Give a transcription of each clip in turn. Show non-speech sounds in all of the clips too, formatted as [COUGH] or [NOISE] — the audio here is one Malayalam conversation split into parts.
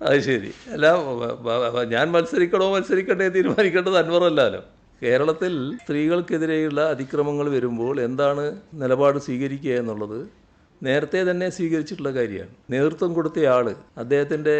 അത് ശരി. അല്ല ഞാൻ മത്സരിക്കണോ മത്സരിക്കണ്ടേ തീരുമാനിക്കേണ്ടത് അൻവറല്ലോ കേരളത്തിൽ സ്ത്രീകൾക്കെതിരെയുള്ള അതിക്രമങ്ങൾ വരുമ്പോൾ എന്താണ് നിലപാട് സ്വീകരിക്കുക എന്നുള്ളത് നേരത്തെ തന്നെ സ്വീകരിച്ചിട്ടുള്ള കാര്യമാണ്. നേതൃത്വം കൊടുത്തയാൾ അദ്ദേഹത്തിന്റെ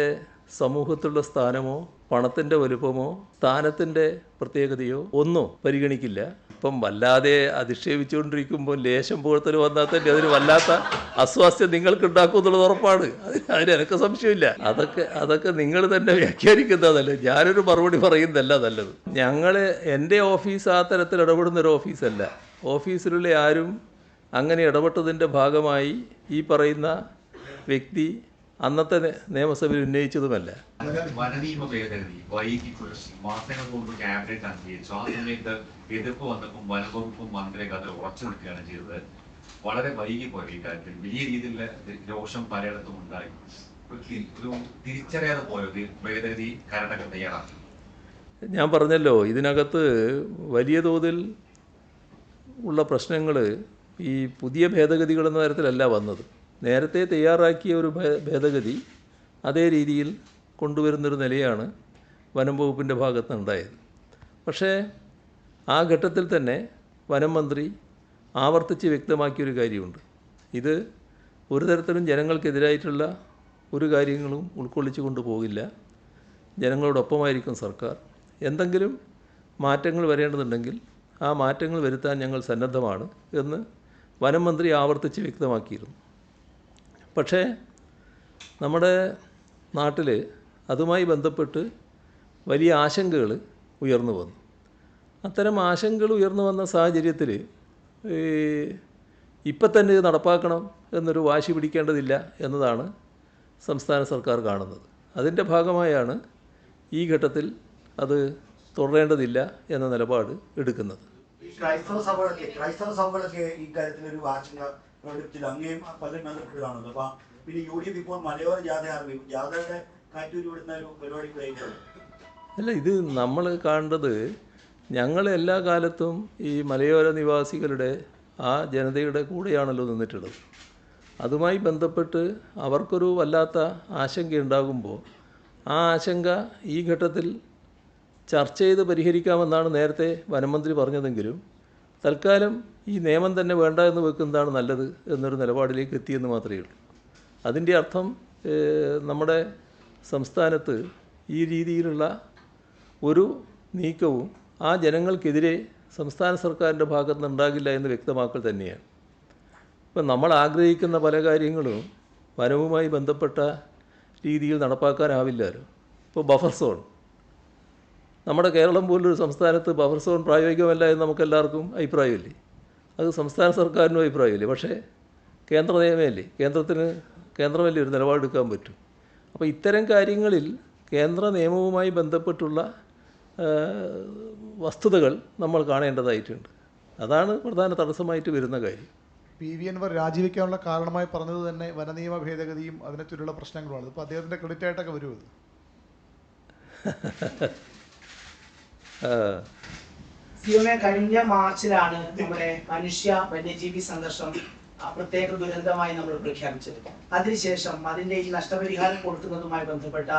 സമൂഹത്തിലുള്ള സ്ഥാനമോ പണത്തിന്റെ വലുപ്പമോ സ്ഥാനത്തിന്റെ പ്രത്യേകതയോ ഒന്നും പരിഗണിക്കില്ല. ഇപ്പം വല്ലാതെ അധിക്ഷേപിച്ചുകൊണ്ടിരിക്കുമ്പോൾ ലേശം പുകഴ്ത്തൽ വന്നാൽ തന്നെ അതിന് വല്ലാത്ത അസ്വാസ്ഥ്യം നിങ്ങൾക്ക് ഉണ്ടാക്കും എന്നുള്ളത് ഉറപ്പാണ്. അതിന് എനിക്ക് സംശയമില്ല. അതൊക്കെ അതൊക്കെ നിങ്ങൾ തന്നെ വ്യാഖ്യാനിക്കുന്നതല്ലേ. ഞാനൊരു മറുപടി പറയുന്നതല്ല നല്ലത്. ഞങ്ങൾ എന്റെ ഓഫീസ് ആ തരത്തിൽ ഇടപെടുന്ന ഒരു ഓഫീസല്ല. ഓഫീസിലുള്ള ആരും അങ്ങനെ ഇടപെട്ടതിന്റെ ഭാഗമായി ഈ പറയുന്ന വ്യക്തി അന്നത്തെ നിയമസഭയിൽ ഉന്നയിച്ചതുമല്ല. വളരെ വൈകി പോയി ഈ കാര്യത്തിൽ. വലിയ രീതിയിലുള്ള രോഷം പലയിടത്തും ഉണ്ടായി. തിരിച്ചറിയാതെ പോയത് ഭേദഗതി കരടൊക്കെ തയ്യാറാക്കി. ഞാൻ പറഞ്ഞല്ലോ ഇതിനകത്ത് വലിയ തോതിൽ ഉള്ള പ്രശ്നങ്ങൾ ഈ പുതിയ ഭേദഗതികളെന്ന തരത്തിലല്ല വന്നത്. നേരത്തെ തയ്യാറാക്കിയ ഒരു ഭേദഗതി അതേ രീതിയിൽ കൊണ്ടുവരുന്നൊരു നിലയാണ് വനം വകുപ്പിന്റെ ഭാഗത്ത് ഉണ്ടായത് പക്ഷേ ആ ഘട്ടത്തിൽ തന്നെ വനം മന്ത്രി ആവർത്തിച്ച് വ്യക്തമാക്കിയൊരു കാര്യമുണ്ട്. ഇത് ഒരു തരത്തിലും ജനങ്ങൾക്കെതിരായിട്ടുള്ള ഒരു കാര്യങ്ങളും ഉൾക്കൊള്ളിച്ചു കൊണ്ടുപോകില്ല ജനങ്ങളോടൊപ്പമായിരിക്കും സർക്കാർ. എന്തെങ്കിലും മാറ്റങ്ങൾ വരേണ്ടതുണ്ടെങ്കിൽ ആ മാറ്റങ്ങൾ വരുത്താൻ ഞങ്ങൾ സന്നദ്ധമാണ് എന്ന് വനം മന്ത്രി ആവർത്തിച്ച് വ്യക്തമാക്കിയിരുന്നു. പക്ഷേ നമ്മുടെ നാട്ടിൽ അതുമായി ബന്ധപ്പെട്ട് വലിയ ആശങ്കകൾ ഉയർന്നു വന്നു. അത്തരം ആശങ്കകൾ ഉയർന്നു വന്ന സാഹചര്യത്തിൽ ഇപ്പം തന്നെ ഇത് നടപ്പാക്കണം എന്നൊരു വാശി പിടിക്കേണ്ടതില്ല എന്നതാണ് സംസ്ഥാന സർക്കാർ കാണുന്നത്. അതിന്റെ ഭാഗമായാണ് ഈ ഘട്ടത്തിൽ അത് തുടരേണ്ടതില്ല എന്ന നിലപാട് എടുക്കുന്നത്. ക്രൈസ്തവ സഭകളൊക്കെ ക്രൈസ്തവ സഭകളൊക്കെ ഈ കാര്യത്തിൽ ഒരു ആശങ്ക പ്രകടിപ്പിച്ചില്ല അങ്ങേയും പലരും ബന്ധപ്പെട്ടതാണല്ലോ അപ്പൊ പിന്നെ യു ഡി എഫ് ഇപ്പോൾ മലയോര ജാഥ ആരംഭിക്കും. ജാഥയുടെ കാറ്റൂരി വിടുന്ന ഒരു പരിപാടി കൂടെ അല്ല ഇത് നമ്മൾ കാണേണ്ടത് ഞങ്ങൾ എല്ലാ കാലത്തും ഈ മലയോര നിവാസികളുടെ ആ ജനതയുടെ കൂടെയാണല്ലോ നിന്നിട്ടുള്ളത്. അതുമായി ബന്ധപ്പെട്ട് അവർക്കൊരു വല്ലാത്ത ആശങ്കയുണ്ടാകുമ്പോൾ ആ ആശങ്ക ഈ ഘട്ടത്തിൽ ചർച്ച ചെയ്ത് പരിഹരിക്കാമെന്നാണ് നേരത്തെ വനമന്ത്രി പറഞ്ഞതെങ്കിലും തൽക്കാലം ഈ നിയമം തന്നെ വേണ്ട എന്ന് വെക്കുന്നതാണ് നല്ലത് എന്നൊരു നിലപാടിലേക്ക് എത്തിയെന്ന് മാത്രമേ ഉള്ളൂ. അതിന്റെ അർത്ഥം നമ്മുടെ സംസ്ഥാനത്ത് ഈ രീതിയിലുള്ള ഒരു നീക്കവും ആ ജനങ്ങൾക്കെതിരെ സംസ്ഥാന സർക്കാരിന്റെ ഭാഗത്ത് നിന്ന് ഉണ്ടാകില്ല എന്ന് വ്യക്തമാക്കൽ തന്നെയാണ്. ഇപ്പം നമ്മൾ ആഗ്രഹിക്കുന്ന പല കാര്യങ്ങളും വനവുമായി ബന്ധപ്പെട്ട രീതിയിൽ നടപ്പാക്കാനാവില്ലല്ലോ. ഇപ്പോൾ ബഫർ സോൺ. നമ്മുടെ കേരളം പോലൊരു സംസ്ഥാനത്ത് ബഫർ സോൺ പ്രായോഗികമല്ല എന്ന് നമുക്കെല്ലാവർക്കും അഭിപ്രായമില്ലേ? അത് സംസ്ഥാന സർക്കാരിനും അഭിപ്രായമില്ലേ? പക്ഷേ കേന്ദ്ര നിയമമല്ലേ? കേന്ദ്രത്തിന് കേന്ദ്രമല്ലേ ഒരു നിലപാടെടുക്കാൻ പറ്റും? അപ്പോൾ ഇത്തരം കാര്യങ്ങളിൽ കേന്ദ്ര നിയമവുമായി ബന്ധപ്പെട്ടുള്ള വസ്തുതകൾ നമ്മൾ കാണേണ്ടതായിട്ടുണ്ട്. അതാണ് പ്രധാന തടസ്സമായിട്ട് വരുന്ന കാര്യം. പി വി അൻവർ രാജിവെക്കാനുള്ള കാരണമായി പറഞ്ഞത് തന്നെ വനനിയമ ഭേദഗതിയും അതിനെ ചുറ്റുള്ള പ്രശ്നങ്ങളുമാണ്. ഇപ്പോൾ അദ്ദേഹത്തിന്റെ ക്രെഡിറ്റ് ആയിട്ടൊക്കെ വരും അത് ആ, സിയോമെ കഴിഞ്ഞ മാർച്ചിലാണ് നമ്മുടെ മനുഷ്യ വന്യജീവി സംഘർഷം പ്രത്യേക ദുരന്തമായി നമ്മൾ പ്രഖ്യാപിച്ചത്. അതിനുശേഷം അതിന്റെ ഈ നഷ്ടപരിഹാരം കൊടുക്കുന്നതുമായി ബന്ധപ്പെട്ട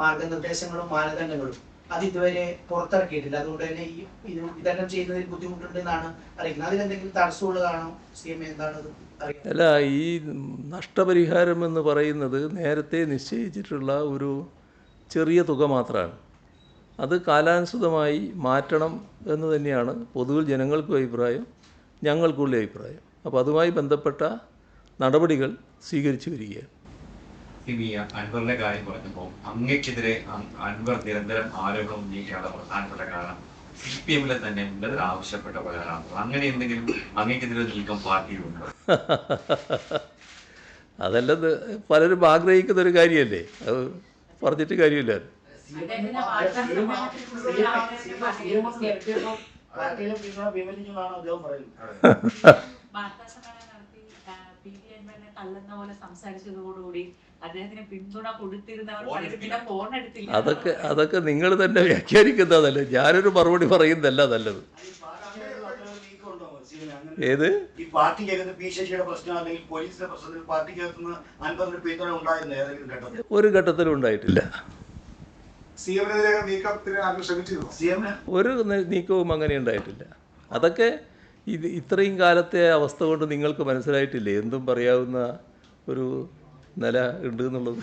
മാർഗനിർദ്ദേശങ്ങളും മാനദണ്ഡങ്ങളും അത് ഇതുവരെ പുറത്തിറക്കിയിട്ടില്ല. അതുകൊണ്ട് തന്നെ ഈ ഇത് വിതരണം ചെയ്യുന്നതിൽ ബുദ്ധിമുട്ടുണ്ടെന്നാണ് അറിയിക്കുന്നത് അതിലെന്തെങ്കിലും തടസ്സമുള്ളതാണോ? സി എം എന്താണ് അത് അല്ല ഈ നഷ്ടപരിഹാരം എന്ന് പറയുന്നത് നേരത്തെ നിശ്ചയിച്ചിട്ടുള്ള ഒരു ചെറിയ തുക മാത്രമാണ്. അത് കാലാനുസൃതമായി മാറ്റണം എന്ന് തന്നെയാണ് പൊതുവിൽ ജനങ്ങൾക്കും അഭിപ്രായം ഞങ്ങൾക്കുള്ള അഭിപ്രായം. അപ്പോൾ അതുമായി ബന്ധപ്പെട്ട നടപടികൾ സ്വീകരിച്ചു വരികയാണ്. ഇനി അൻവറിന്റെ കാര്യം പറഞ്ഞപ്പോൾ അങ്ങക്കെതിരെ അൻവർ നിരന്തരം ആരോപണം ഉന്നയിക്കാനുള്ള പ്രധാനപ്പെട്ട കാരണം സി പി എമ്മിലെ തന്നെ ഉന്നതർ ആവശ്യപ്പെട്ട പ്രകാരമാണ് അങ്ങനെ എന്തെങ്കിലും അങ്ങക്കെതിരെ ഒരു നീക്കം പാർട്ടിയിലുണ്ടോ അതെല്ലാം പലരും ആഗ്രഹിക്കുന്ന ഒരു കാര്യമല്ലേ? അത് പറഞ്ഞിട്ട് കാര്യമില്ല. അതൊക്കെ അതൊക്കെ നിങ്ങൾ തന്നെ വ്യാഖ്യാനിക്കുന്നതല്ലേ? ഞാനൊരു മറുപടി പറയുന്നതല്ല നല്ലത്. ഏത്? ഈ പാർട്ടിക്കകത്ത് പി ശശിയുടെ പ്രശ്നം അല്ലെങ്കിൽ പോലീസിന്റെ പ്രശ്നത്തിൽ അൻപതിന് പിന്തുണ ഉണ്ടായിരുന്നു? ഏതെങ്കിലും ഘട്ടത്തിൽ? ഒരു ഘട്ടത്തിലും ഉണ്ടായിട്ടില്ല. ഒരു നീക്കവും അങ്ങനെ ഉണ്ടായിട്ടില്ല. അതൊക്കെ ഇത് ഇത്രയും കാലത്തെ അവസ്ഥ കൊണ്ട് നിങ്ങൾക്ക് മനസ്സിലായിട്ടില്ലേ? എന്തും പറയാവുന്ന ഒരു നില ഉണ്ട് എന്നുള്ളത്.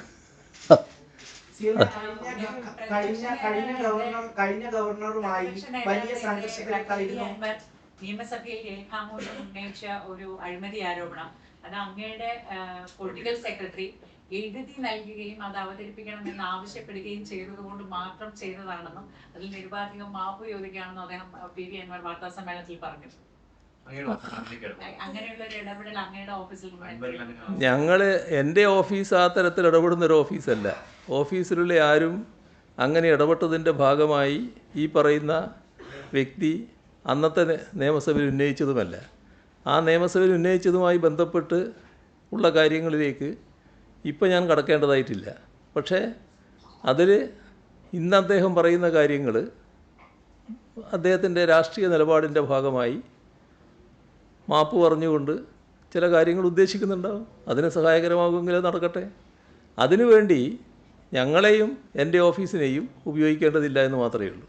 കഴിഞ്ഞ ഗവർണറുമായി വലിയ സംഘർഷത്തിലേക്കായിരുന്നു നിയമസഭയിൽ രേഖാമൂലം ഉന്നയിച്ച ഒരു അഴിമതി ആരോപണം. അത് അങ്ങയുടെ പൊളിറ്റിക്കൽ സെക്രട്ടറി എഴുതി നൽകുകയും അത് അവതരിപ്പിക്കണമെന്ന് ആവശ്യപ്പെടുകയും ചെയ്തതുകൊണ്ട് മാത്രം ചെയ്തതാണെന്നും അതിൽ നിരുപാധികം മാപ്പ് ചോദിക്കുകയാണെന്നും അദ്ദേഹം പി. വി. അൻവർ വാർത്താ സമ്മേളനത്തിൽ പറഞ്ഞു. ഞങ്ങൾ എന്റെ ഓഫീസ് ആ തരത്തിൽ ഇടപെടുന്ന ഒരു ഓഫീസല്ല. ഓഫീസിലുള്ള ആരും അങ്ങനെ ഇടപെട്ടതിന്റെ ഭാഗമായി ഈ പറയുന്ന വ്യക്തി അന്നത്തെ നിയമസഭയിൽ ഉന്നയിച്ചതുമല്ല. ആ നിയമസഭയിൽ ഉന്നയിച്ചതുമായി ബന്ധപ്പെട്ട് ഉള്ള കാര്യങ്ങളിലേക്ക് ഇപ്പം ഞാൻ കടക്കേണ്ടതായിട്ടില്ല. പക്ഷേ അതിൽ ഇന്ന് അദ്ദേഹം പറയുന്ന കാര്യങ്ങൾ അദ്ദേഹത്തിന്റെ രാഷ്ട്രീയ നിലപാടിന്റെ ഭാഗമായി മാപ്പ് പറഞ്ഞുകൊണ്ട് ചില കാര്യങ്ങൾ ഉദ്ദേശിക്കുന്നുണ്ടാവും. അതിന് സഹായകരമാകുമെങ്കിൽ നടക്കട്ടെ. അതിനുവേണ്ടി ഞങ്ങളെയും എന്റെ ഓഫീസിനെയും ഉപയോഗിക്കേണ്ടതില്ല എന്ന് മാത്രമേ ഉള്ളൂ.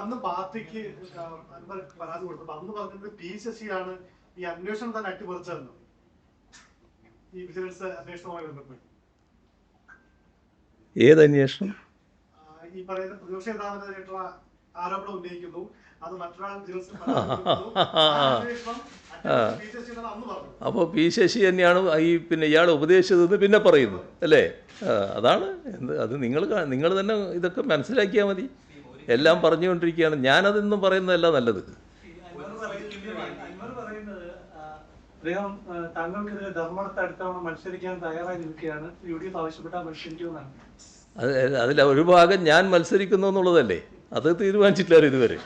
അന്ന് പാർട്ടിക്ക് പരാതി കൊടുത്തപ്പോൾ അന്ന് പറഞ്ഞത് പി ശശിയാണ് ഈ അന്വേഷണം തന്നെ അട്ടിമറിച്ചതെന്ന്. ഈ വിജിലൻസ് അന്വേഷണവുമായി ബന്ധപ്പെട്ട് ഏത് അന്വേഷണം? ഈ പറയുന്ന പ്രതിപക്ഷ നേതാവിനെതിരായിട്ടുള്ള ആരോപണം ഉന്നയിക്കുന്നു. അത് മറ്റൊരാൾ വിജിലൻസിൽ അന്വേഷണം അപ്പോൾ പി ശശി തന്നെയാണ് ഈ പിന്നെ ഇയാൾ ഉപദേശിച്ചതെന്ന് പിന്നെ പറയുന്നു അല്ലേ? അതാണ് എന്ത് അത് നിങ്ങൾ നിങ്ങൾ തന്നെ ഇതൊക്കെ മനസ്സിലാക്കിയാൽ മതി. എല്ലാം പറഞ്ഞുകൊണ്ടിരിക്കുകയാണ്. ഞാനതൊന്നും പറയുന്നതല്ല നല്ലത് അൻവർ പറയുന്നത് അദ്ദേഹം താങ്കൾക്കെതിരെ ധർമ്മടത്ത് അടുത്തവണ മത്സരിക്കാൻ തയ്യാറായി നിൽക്കുകയാണ് യു ഡി എഫ് ആവശ്യപ്പെട്ടാൽ മത്സരിക്കുമെന്നാണ് അത് അതിൽ ഒരു ഭാഗം ഞാൻ മത്സരിക്കുന്നു എന്നുള്ളതല്ലേ? അത് തീരുമാനിച്ചിട്ടില്ല ഇതുവരെ.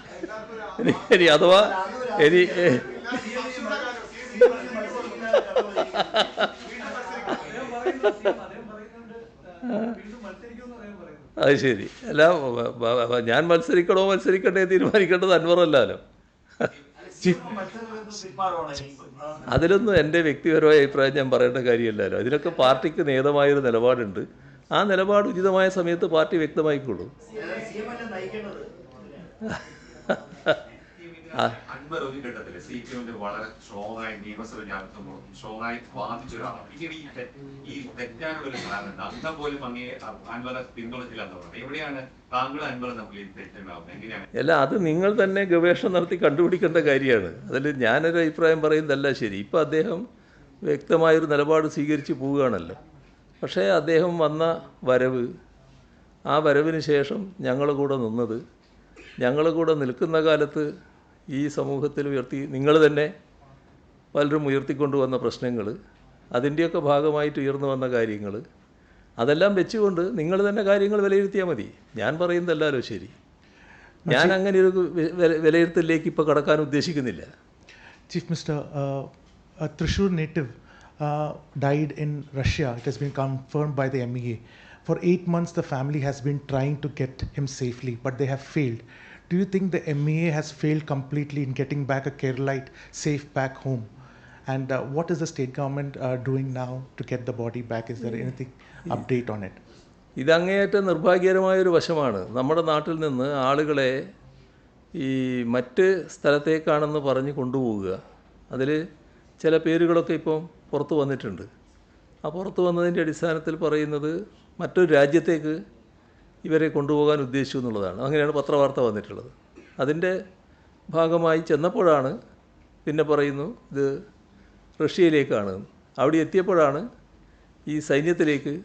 ഇനി അഥവാ ഇനി അത് ശരി. അല്ല ഞാൻ മത്സരിക്കണോ മത്സരിക്കണ്ടേ തീരുമാനിക്കേണ്ടത് അൻവറല്ലല്ലോ അതിലൊന്നും എന്റെ വ്യക്തിപരമായ അഭിപ്രായം ഞാൻ പറയേണ്ട കാര്യമല്ലല്ലോ അതിനൊക്കെ പാർട്ടിക്ക് നേതമായൊരു നിലപാടുണ്ട്. ആ നിലപാട് ഉചിതമായ സമയത്ത് പാർട്ടി വ്യക്തമായിക്കൊള്ളൂ. അല്ലേ ഒരു ഘട്ടത്തിൽ സി പി എമ്മിന്റെ വളരെ സ്ട്രോങ് ആയി നിയമസഭയ്ക്കകത്തും സ്ട്രോങ് ആയി ബാധിച്ച ഒരാളാണ്. ഈ ഈ തെറ്റാനുള്ള ഒരു കാരണം? അന്തം പോലും അങ്ങേ അൻവറെ പിന്തുണച്ചില്ല എന്ന് എവിടെയാണ് താങ്കൾ അൻവർ തമ്മിൽ ഈ തെറ്റുണ്ടാവുന്നത്? എങ്ങനെയാണ്? അല്ല അത് നിങ്ങൾ തന്നെ ഗവേഷണം നടത്തി കണ്ടുപിടിക്കേണ്ട കാര്യമാണ്. അതിൽ ഞാനൊരു അഭിപ്രായം പറയുന്നതല്ല ശരി. ഇപ്പം അദ്ദേഹം വ്യക്തമായൊരു നിലപാട് സ്വീകരിച്ച് പോവുകയാണല്ലോ. പക്ഷേ അദ്ദേഹം വന്ന വരവ് ആ വരവിന് ശേഷം ഞങ്ങൾ കൂടെ നിന്നത് ഞങ്ങൾ കൂടെ നിൽക്കുന്ന കാലത്ത് ഈ സമൂഹത്തിൽ ഉയർത്തി നിങ്ങൾ തന്നെ പലരും ഉയർത്തിക്കൊണ്ടുവന്ന പ്രശ്നങ്ങൾ അതിന്റെയൊക്കെ ഭാഗമായിട്ട് ഉയർന്നു വന്ന കാര്യങ്ങൾ അതെല്ലാം വെച്ചുകൊണ്ട് നിങ്ങൾ തന്നെ കാര്യങ്ങൾ വിലയിരുത്തിയാൽ മതി ഞാൻ പറയുന്നതല്ലോ ശരി ഞാൻ അങ്ങനെ ഒരു വിലയിരുത്തലിലേക്ക് ഇപ്പോൾ കടക്കാൻ ഉദ്ദേശിക്കുന്നില്ല chief minister Thrissur native died in Russia it has been confirm by the M E the MEA. For months months, the family has been trying to get him safely, but they have failed. Do you think the MEA has failed completely in getting back a Keralite safe back home? And uh, what is the state government uh, doing now to get the body back? Is there anything update on it? ഇത് അങ്ങേയറ്റം നിർഭാഗ്യകരമായൊരു വശമാണ് നമ്മുടെ നാട്ടിൽ നിന്ന് ആളുകളെ ഈ മറ്റ് സ്ഥലത്തേക്കാണെന്ന് പറഞ്ഞ് കൊണ്ടുപോവുക അതിൽ ചില പേരുകളൊക്കെ ഇപ്പം പുറത്തു വന്നിട്ടുണ്ട് ആ പുറത്തു വന്നതിന്റെ അടിസ്ഥാനത്തിൽ പറയുന്നത് മറ്റൊരു രാജ്യത്തേക്ക് ഇവരെ കൊണ്ടുപോകാൻ ഉദ്ദേശിച്ചു എന്നുള്ളതാണ്. അങ്ങനെയാണ് പത്രവാർത്ത വന്നിട്ടുള്ളത്. അതിന്റെ ഭാഗമായി ചെന്നപ്പോഴാണ് പിന്നെ പറയുന്നു ഇത് റഷ്യയിലേക്കാണ്. അവിടെ എത്തിയപ്പോഴാണ് ഈ സൈന്യത്തിലേക്ക്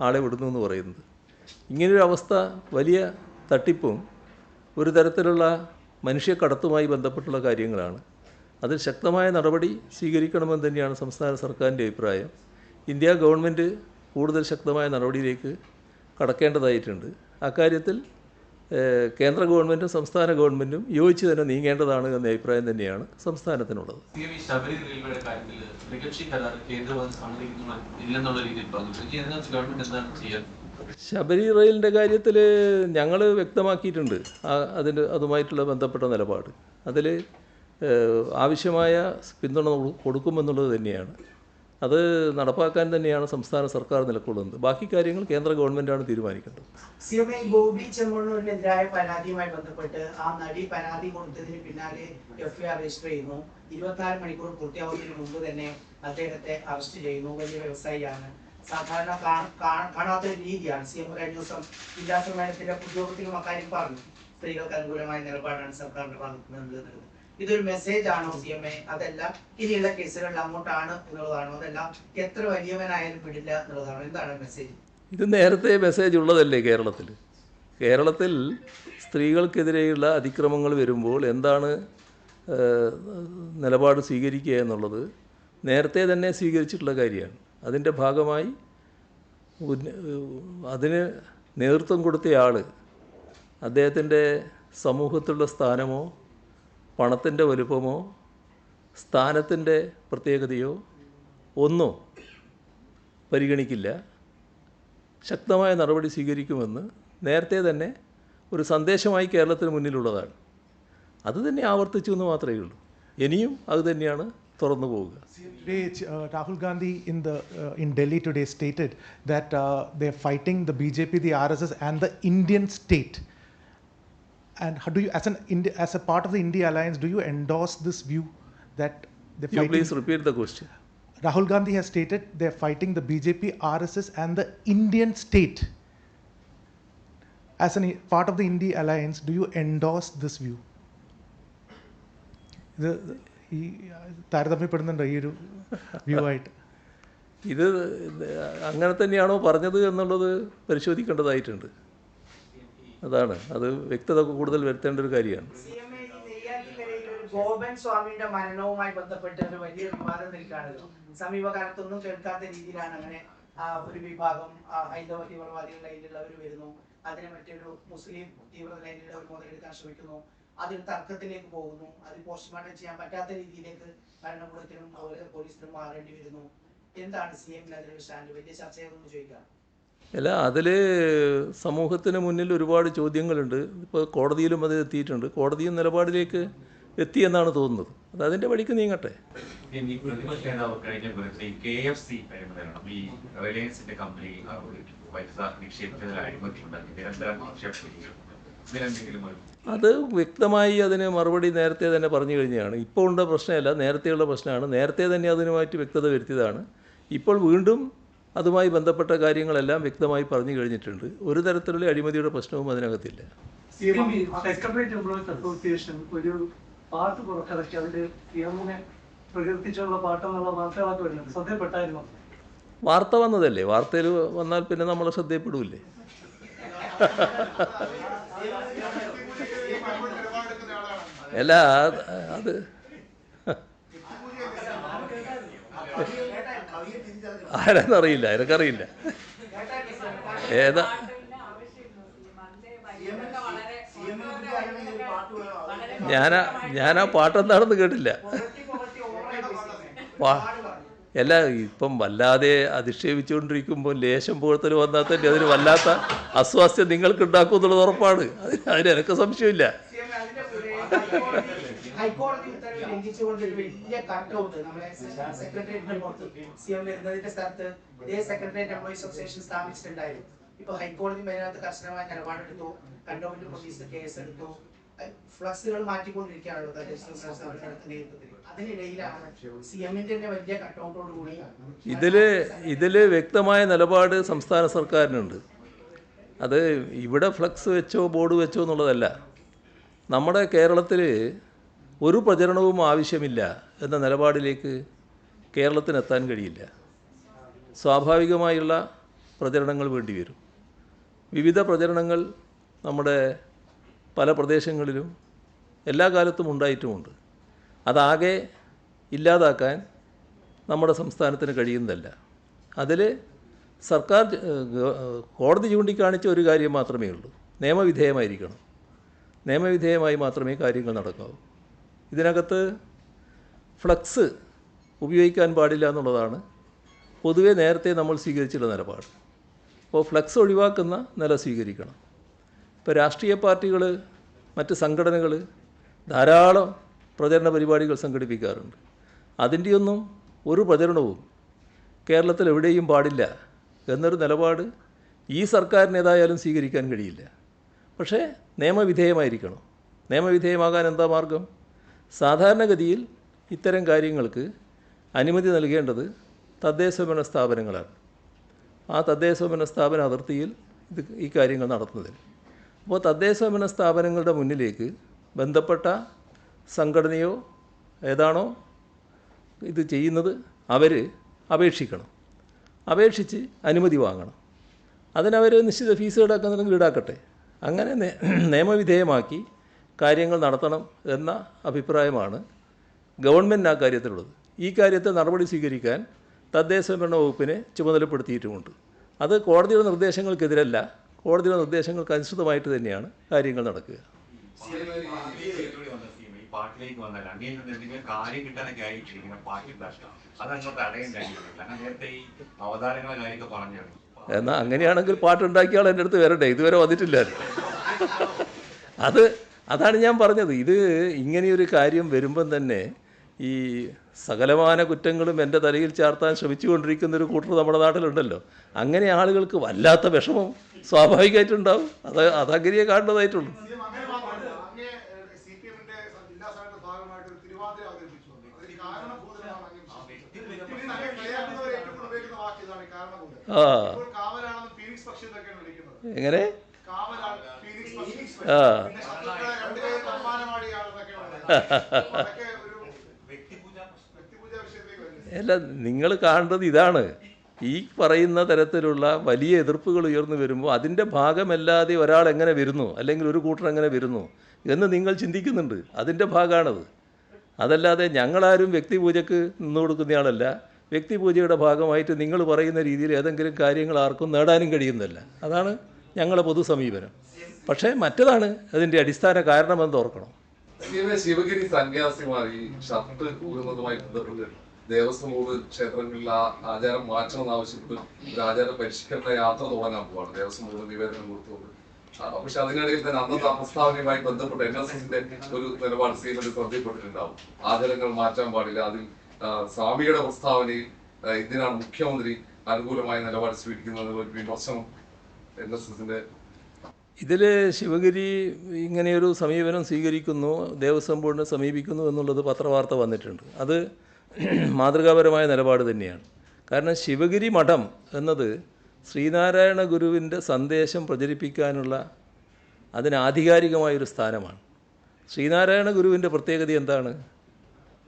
ആളെ വിടുന്നു എന്ന് പറയുന്നത്. ഇങ്ങനൊരു അവസ്ഥ വലിയ തട്ടിപ്പും ഒരു തരത്തിലുള്ള മനുഷ്യക്കടത്തുമായി ബന്ധപ്പെട്ടുള്ള കാര്യങ്ങളാണ്. അതിൽ ശക്തമായ നടപടി സ്വീകരിക്കണമെന്ന് തന്നെയാണ് സംസ്ഥാന സർക്കാരിന്റെ അഭിപ്രായം. ഇന്ത്യ ഗവൺമെന്റ് കൂടുതൽ ശക്തമായ നടപടിയിലേക്ക് കടക്കേണ്ടതായിട്ടുണ്ട്. അക്കാര്യത്തിൽ കേന്ദ്ര ഗവൺമെന്റും സംസ്ഥാന ഗവൺമെന്റും യോജിച്ച് തന്നെ നീങ്ങേണ്ടതാണ് എന്ന അഭിപ്രായം തന്നെയാണ് സംസ്ഥാനത്തിനുള്ളത്. ശബരി റെയിലിന്റെ കാര്യത്തിൽ ഞങ്ങൾ വ്യക്തമാക്കിയിട്ടുണ്ട്. അതിന്റെ അതുമായിട്ടുള്ള ബന്ധപ്പെട്ട നിലപാട്. അതിൽ ആവശ്യമായ പിന്തുണ കൊടുക്കുമെന്നുള്ളത് തന്നെയാണ്. അത് നടപ്പാക്കാൻ തന്നെയാണ് സംസ്ഥാന സർക്കാർ നിലകൊള്ളുന്നത് ബാക്കി കാര്യങ്ങൾ കേന്ദ്ര ഗവൺമെന്റാണ് തീരുമാനിക്കുന്നത് ഗോപി ചെമ്മണ്ണൂരിനെതിരായ പരാതിയുമായി ബന്ധപ്പെട്ട് ആ നടി പരാതി കൊടുത്തതിന് പിന്നാലെ എഫ്ഐആർ രജിസ്റ്റർ ചെയ്യുന്നു. ഇരുപത്തിനാല് മണിക്കൂർ പൂർത്തിയാവുന്നതിന് മുമ്പ് തന്നെ അദ്ദേഹത്തെ അറസ്റ്റ് ചെയ്യുന്നു. വലിയ വ്യവസായിയാണ്. സാധാരണ കാണാത്ത ഒരു രീതിയാണ്. സി എം കഴിഞ്ഞ ദിവസം ജില്ലാ സമ്മേളനത്തിന്റെ ഉദ്യോഗത്തിലും അക്കാര്യം പറഞ്ഞു. സ്ത്രീകൾക്ക് അനുകൂലമായ നിലപാടാണ് സർക്കാരിന്റെ ഭാഗത്ത് നിന്നുള്ളത് ഇതൊരു മെസ്സേജ് ആണോ സി എം എ? അതല്ല ഇനിയുള്ള കേസുകളിൽ അങ്ങോട്ടാണ് എന്നുള്ളതാണോ? അതല്ല എത്ര വലിയവനായാലും വിടില്ല എന്നുള്ളതാണോ? എന്താണ് മെസ്സേജ് ഇത് നേരത്തെ മെസ്സേജ് ഉള്ളതല്ലേ കേരളത്തിൽ? കേരളത്തിൽ സ്ത്രീകൾക്കെതിരെയുള്ള അതിക്രമങ്ങൾ വരുമ്പോൾ എന്താണ് നിലപാട് സ്വീകരിക്കുക എന്നുള്ളത് നേരത്തെ തന്നെ സ്വീകരിച്ചിട്ടുള്ള കാര്യമാണ്. അതിന്റെ ഭാഗമായി അതിന് നേതൃത്വം കൊടുത്തയാൾ അദ്ദേഹത്തിന്റെ സമൂഹത്തിലുള്ള സ്ഥാനമോ പണത്തിന്റെ വലുപ്പമോ സ്ഥാനത്തിന്റെ പ്രത്യേകതയോ ഒന്നോ പരിഗണിക്കില്ല. ശക്തമായ നടപടി സ്വീകരിക്കുമെന്ന് നേരത്തെ തന്നെ ഒരു സന്ദേശമായി കേരളത്തിന് മുന്നിലുള്ളതാണ്. അത് തന്നെ ആവർത്തിച്ചു എന്ന് മാത്രമേ ഉള്ളൂ. ഇനിയും അത് തന്നെയാണ് തുറന്നു പോവുക. Rahul Gandhi in the in Delhi today stated that today stated that B J fighting the BJP, S RSS, and the Indian state. And how do you, as an Indi- as a part of the India alliance, do you endorse this view that the fighting? please repeat the question Rahul Gandhi has stated they are fighting the BJP, RSS, and the Indian state. As a part of the India alliance, do you endorse this view? the, ഈ താരതമ്യപ്പെടുന്നുണ്ടോ ഈ ഒരു വ്യൂ ആയിട്ട് ഇത് അങ്ങനെ തന്നെയാണോ പറഞ്ഞത് എന്നുള്ളത് പരിശോധിക്കേണ്ടതായിട്ടുണ്ട് അതാണ്. അത് വ്യക്തത കൂടുതൽ വരുത്തേണ്ട ഒരു കാര്യമാണ്. എം എ ഗോപൻ സ്വാമിയുടെ മരണവുമായി ബന്ധപ്പെട്ട് ഒരു വലിയ വിവാദം നിൽക്കുകയാണല്ലോ. സമീപകാലത്തൊന്നും കേൾക്കാത്ത രീതിയിലാണ് അങ്ങനെ ഒരു വിഭാഗം ഹൈന്ദവ തീവ്രവാദികളുടെ കയ്യിലുള്ളവർ വരുന്നു. അതിനെ മറ്റൊരു മുസ്ലിം തീവ്രത ലൈനിലുള്ളവർ മുതലെടുക്കാൻ ശ്രമിക്കുന്നു. അതിൽ തർക്കത്തിലേക്ക് പോകുന്നു. അത് പോസ്റ്റ്മോർട്ടം ചെയ്യാൻ പറ്റാത്ത രീതിയിലേക്ക് ഭരണകൂടത്തിനും അതുപോലെ പോലീസിനും മാറേണ്ടി വരുന്നു. എന്താണ് സി എമ്മിന് അതിലൊരു സ്റ്റാൻഡ്? വലിയ ചർച്ചയാണെന്ന് ചോദിക്കാം. അല്ല അതിൽ സമൂഹത്തിന് മുന്നിൽ ഒരുപാട് ചോദ്യങ്ങളുണ്ട്. ഇപ്പോൾ കോടതിയിലും അത് എത്തിയിട്ടുണ്ട്. കോടതിയും നിലപാടിലേക്ക് എത്തിയെന്നാണ് തോന്നുന്നത്. അത് അതിന്റെ വഴിക്ക് നീങ്ങട്ടെ. അത് വ്യക്തമായി അതിന് മറുപടി നേരത്തെ തന്നെ പറഞ്ഞു കഴിഞ്ഞതാണ്. ഇപ്പോൾ ഉള്ള പ്രശ്നമല്ല നേരത്തെയുള്ള പ്രശ്നമാണ്. നേരത്തെ തന്നെ അതിനുമായിട്ട് വ്യക്തത വരുത്തിയതാണ്. ഇപ്പോൾ വീണ്ടും അതുമായി ബന്ധപ്പെട്ട കാര്യങ്ങളെല്ലാം വ്യക്തമായി പറഞ്ഞു കഴിഞ്ഞിട്ടുണ്ട്. ഒരു തരത്തിലുള്ള അഴിമതിയുടെ പ്രശ്നവും അതിനകത്തില്ല. സെക്രട്ടേറിയറ്റ് എംപ്ലോയീസ് അസോസിയേഷൻ ഒരു പാട്ട് പുറത്തിറക്കി അതിൽ സിഎമ്മിനെ പ്രകീർത്തിച്ചുള്ള പാട്ടെന്നുള്ള വാർത്തകളൊക്കെ വരുന്നുണ്ട്. ശ്രദ്ധപ്പെട്ടായിരുന്നു വാർത്ത വന്നതല്ലേ? വാർത്തയിൽ വന്നാൽ പിന്നെ നമ്മൾ ശ്രദ്ധയപ്പെടൂല്ലേ അല്ല അത് അത് ആരെന്നറിയില്ല എനക്കറിയില്ല ഏതാ? ഞാൻ ഞാനാ ഞാനാ പാട്ടെന്താണെന്ന് കേട്ടില്ല. അല്ല ഇപ്പം വല്ലാതെ അധിക്ഷേപിച്ചുകൊണ്ടിരിക്കുമ്പോൾ ലേശം പുകഴ്ത്തൽ വന്നാൽ തന്നെ അതിന് വല്ലാത്ത അസ്വാസ്ഥ്യം നിങ്ങൾക്ക് ഉണ്ടാക്കും എന്നുള്ളത് ഉറപ്പാണ്. അതിന് അതിന് എനിക്ക് സംശയമില്ല. ലംഘിച്ചുകൊണ്ട് ഒരു വലിയ കട്ട് നമ്മളെ സെക്രട്ടേറിയറ്റിന്റെ പുറത്ത് സി എം വരുന്നതിന്റെ സ്ഥലത്ത് ഇതേ സെക്രട്ടേറിയറ്റ് എംപ്ലോയീസ് അസോസിയേഷൻ സ്ഥാപിച്ചിട്ടുണ്ടായിരുന്നു. ഇപ്പൊ ഹൈക്കോടതി അതിനകത്ത് കർശനമായ നിലപാടെടുത്തു. കണ്ടോൺമെന്റ് പോലീസ് കേസെടുത്തു. ഫ്ലക്സുകൾ മാറ്റിക്കൊണ്ടിരിക്കുകയാണല്ലോ അതിനിടയിലാണ് വലിയ കട്ടൗട്ടോട് കൂടി ഇതിൽ ഇതിൽ വ്യക്തമായ നിലപാട് സംസ്ഥാന സർക്കാരിനുണ്ട്. അത് ഇവിടെ ഫ്ലക്സ് വെച്ചോ ബോർഡ് വെച്ചോ എന്നുള്ളതല്ല. നമ്മുടെ കേരളത്തിൽ ഒരു പ്രചരണവും ആവശ്യമില്ല എന്ന നിലപാടിലേക്ക് കേരളത്തിനെത്താൻ കഴിയില്ല. സ്വാഭാവികമായുള്ള പ്രചരണങ്ങൾ വേണ്ടിവരും വിവിധ പ്രചരണങ്ങൾ നമ്മുടെ പല പ്രദേശങ്ങളിലും എല്ലാ കാലത്തും ഉണ്ടായിട്ടുമുണ്ട്. അതാകെ ഇല്ലാതാക്കാൻ നമ്മുടെ സംസ്ഥാനത്തിന് കഴിയുന്നതല്ല. അതിൽ സർക്കാർ കോടതി ചൂണ്ടിക്കാണിച്ച ഒരു കാര്യം മാത്രമേ ഉള്ളൂ. നിയമവിധേയമായിരിക്കണം. നിയമവിധേയമായി മാത്രമേ കാര്യങ്ങൾ നടക്കാവൂ. ഇതിനകത്ത് ഫ്ലക്സ് ഉപയോഗിക്കാൻ പാടില്ല എന്നുള്ളതാണ്. പൊതുവെ നേരത്തെ നമ്മൾ സ്വീകരിച്ചിട്ടുള്ള നിലപാട്. അപ്പോൾ ഫ്ലക്സ് ഒഴിവാക്കുന്ന നില സ്വീകരിക്കണം. ഇപ്പോൾ രാഷ്ട്രീയ പാർട്ടികൾ മറ്റ് സംഘടനകൾ ധാരാളം പ്രചരണ പരിപാടികൾ സംഘടിപ്പിക്കാറുണ്ട്. അതിന്റെയൊന്നും ഒരു പ്രചരണവും കേരളത്തിൽ എവിടെയും പാടില്ല എന്നൊരു നിലപാട് ഈ സർക്കാരിനേതായാലും സ്വീകരിക്കാൻ കഴിയില്ല. പക്ഷേ നിയമവിധേയമായിരിക്കണം. നിയമവിധേയമാകാൻ എന്താ മാർഗം? സാധാരണഗതിയിൽ ഇത്തരം കാര്യങ്ങൾക്ക് അനുമതി നൽകേണ്ടത് തദ്ദേശഭരണ സ്ഥാപനങ്ങളാണ് ആ തദ്ദേശഭരണ സ്ഥാപന അതിർത്തിയിൽ ഇത് ഈ കാര്യങ്ങൾ നടത്തുന്നതിന്. അപ്പോൾ തദ്ദേശഭരണ സ്ഥാപനങ്ങളുടെ മുന്നിലേക്ക് ബന്ധപ്പെട്ട സംഘടനയോ ഏതാണോ ഇത് ചെയ്യുന്നത് അവർ അപേക്ഷിക്കണം. അപേക്ഷിച്ച് അനുമതി വാങ്ങണം. അതിനവർ നിശ്ചിത ഫീസ് ഈടാക്കുന്നുണ്ടെങ്കിൽ ഈടാക്കട്ടെ. അങ്ങനെ നിയമവിധേയമാക്കി കാര്യങ്ങൾ നടത്തണം എന്ന അഭിപ്രായമാണ് ഗവൺമെന്റ് ആ കാര്യത്തിലുള്ളത്. ഈ കാര്യത്തെ നടപടി സ്വീകരിക്കാൻ തദ്ദേശ ഭരണ വകുപ്പിനെ ചുമതലപ്പെടുത്തിയിട്ടുമുണ്ട്. അത് കോടതിയുടെ നിർദ്ദേശങ്ങൾക്കെതിരല്ല കോടതിയുടെ നിർദ്ദേശങ്ങൾക്ക് അനുസൃതമായിട്ട് തന്നെയാണ് കാര്യങ്ങൾ നടക്കുക. പാർട്ടിയിലേക്ക് കാര്യം കിട്ടാനൊക്കെ ആയി പാർട്ടി പറഞ്ഞു അങ്ങനെയാണെങ്കിൽ പാട്ടുണ്ടാക്കിയ എന്റെ അടുത്ത് വരട്ടെ ഇതുവരെ വന്നിട്ടില്ല അത് അതാണ് ഞാൻ പറഞ്ഞത്. ഇത് ഇങ്ങനെയൊരു കാര്യം വരുമ്പം തന്നെ ഈ സകലമാന കുറ്റങ്ങളും എന്റെ തലയിൽ ചാർത്താൻ ശ്രമിച്ചുകൊണ്ടിരിക്കുന്ന ഒരു കൂട്ടർ നമ്മുടെ നാട്ടിലുണ്ടല്ലോ. അങ്ങനെ ആളുകൾക്ക് വല്ലാത്ത വിഷമം സ്വാഭാവികമായിട്ടുണ്ടാവും. അത് അതങ്ങനെയേ കാണേണ്ടതായിട്ടുള്ളൂ ആ. എങ്ങനെ? അല്ല നിങ്ങൾ കാണേണ്ടത് ഇതാണ്. ഈ പറയുന്ന തരത്തിലുള്ള വലിയ എതിർപ്പുകൾ ഉയർന്നു വരുമ്പോൾ അതിന്റെ ഭാഗമല്ലാതെ ഒരാൾ എങ്ങനെ വരുന്നു? അല്ലെങ്കിൽ ഒരു കൂട്ടർ എങ്ങനെ വരുന്നു? എന്ന് നിങ്ങൾ ചിന്തിക്കുന്നുണ്ട്. അതിന്റെ ഭാഗമാണത്. അതല്ലാതെ ഞങ്ങളാരും വ്യക്തിപൂജക്ക് നിന്നു കൊടുക്കുന്നയാളല്ല. വ്യക്തിപൂജയുടെ ഭാഗമായിട്ട് നിങ്ങൾ പറയുന്ന രീതിയിൽ ഏതെങ്കിലും കാര്യങ്ങൾ ആർക്കും നേടാനും കഴിയുന്നില്ല അതാണ് ഞങ്ങളുടെ പൊതു സമീപനം പക്ഷേ മറ്റതാണ് അതിന്റെ അടിസ്ഥാന കാരണമെന്ന് ഓർക്കണം. ഇങ്ങനെ ശിവഗിരി സന്യാസിമാർ ഈ ഷർട്ട് ഊരുന്നതുമായി ബന്ധപ്പെട്ട് ദേവസ്വം ബോർഡ് ക്ഷേത്രങ്ങളിൽ ആ ആചാരം മാറ്റണമെന്ന് ആവശ്യപ്പെട്ട് ഒരു ആചാര പരിഷ്കരണ യാത്ര തുടങ്ങാൻ പോവാണ്. ദേവസ്വം ബോർഡ് നിവേദനം കൊടുത്തുകൊണ്ട്. പക്ഷെ അതിനിടയിൽ തന്നെ അന്നത്തെ പ്രസ്താവനയുമായി ബന്ധപ്പെട്ട് എൻ എസ് എസിന്റെ ഒരു നിലപാട് സീനിൽ ശ്രദ്ധയിൽപ്പെട്ടിട്ടുണ്ടാവും. ആചാരങ്ങൾ മാറ്റാൻ പാടില്ല. അതിൽ സ്വാമിയുടെ പ്രസ്താവനയിൽ എന്തിനാണ് മുഖ്യമന്ത്രി അനുകൂലമായ നിലപാട് സ്വീകരിക്കുന്നത് ഒരു വിമർശനം എൻ എസ് എസിന്റെ ഇതിൽ ശിവഗിരി ഇങ്ങനെയൊരു സമീപനം സ്വീകരിക്കുന്നു ദേവസ്വം ബോർഡിനെ സമീപിക്കുന്നു എന്നുള്ളത് പത്രവാർത്ത വന്നിട്ടുണ്ട്. അത് [CLEARS THROAT] മാതൃകാപരമായ നിലപാട് തന്നെയാണ്. കാരണം ശിവഗിരി മഠം എന്നത് ശ്രീനാരായണ ഗുരുവിന്റെ സന്ദേശം പ്രചരിപ്പിക്കാനുള്ള അതിന് ആധികാരികമായൊരു സ്ഥാനമാണ്. ശ്രീനാരായണ ഗുരുവിന്റെ പ്രത്യേകത എന്താണ്?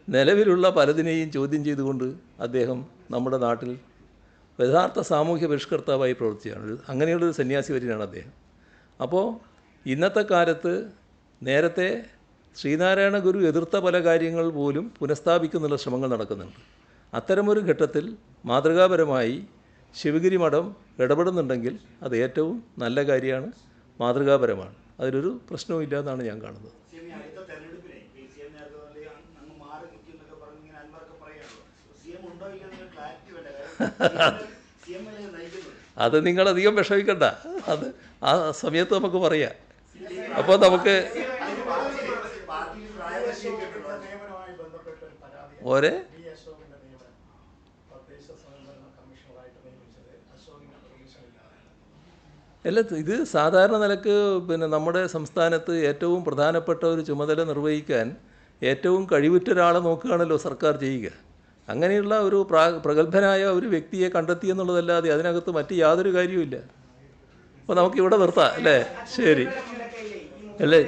നിലവിലുള്ള പലതിനെയും ചോദ്യം ചെയ്തുകൊണ്ട് അദ്ദേഹം നമ്മുടെ നാട്ടിൽ യഥാർത്ഥ സാമൂഹ്യ പരിഷ്കർത്താവായി പ്രവർത്തിക്കുകയാണ്. അങ്ങനെയുള്ളൊരു സന്യാസി വരികയാണ് അദ്ദേഹം. അപ്പോൾ ഇന്നത്തെ കാലത്ത് നേരത്തെ ശ്രീനാരായണ ഗുരു എതിർത്ത പല കാര്യങ്ങൾ പോലും പുനഃസ്ഥാപിക്കുന്നുള്ള ശ്രമങ്ങൾ നടക്കുന്നുണ്ട്. അത്തരമൊരു ഘട്ടത്തിൽ മാതൃകാപരമായി ശിവഗിരി മഠം ഇടപെടുന്നുണ്ടെങ്കിൽ അത് ഏറ്റവും നല്ല കാര്യമാണ് മാതൃകാപരമാണ്. അതിലൊരു പ്രശ്നവും എന്നാണ് ഞാൻ കാണുന്നത്. അത് നിങ്ങളധികം വിഷമിക്കണ്ട. അത് ആ സമയത്ത് നമുക്ക് പറയാം. അപ്പോൾ നമുക്ക് ഒരെ അല്ല ഇത് സാധാരണ നിലയ്ക്ക് പിന്നെ നമ്മുടെ സംസ്ഥാനത്ത് ഏറ്റവും പ്രധാനപ്പെട്ട ഒരു ചുമതല നിർവഹിക്കാൻ ഏറ്റവും കഴിവുറ്റ ഒരാളെ നോക്കുകയാണല്ലോ സർക്കാർ ചെയ്യുക. അങ്ങനെയുള്ള ഒരു പ്രാ പ്രഗത്ഭനായ ഒരു വ്യക്തിയെ കണ്ടെത്തി എന്നുള്ളതല്ലാതെ അതിനകത്ത് മറ്റ് യാതൊരു കാര്യവുമില്ല. അപ്പോൾ നമുക്കിവിടെ നിർത്താം അല്ലേ? ശരി. അല്ലേ?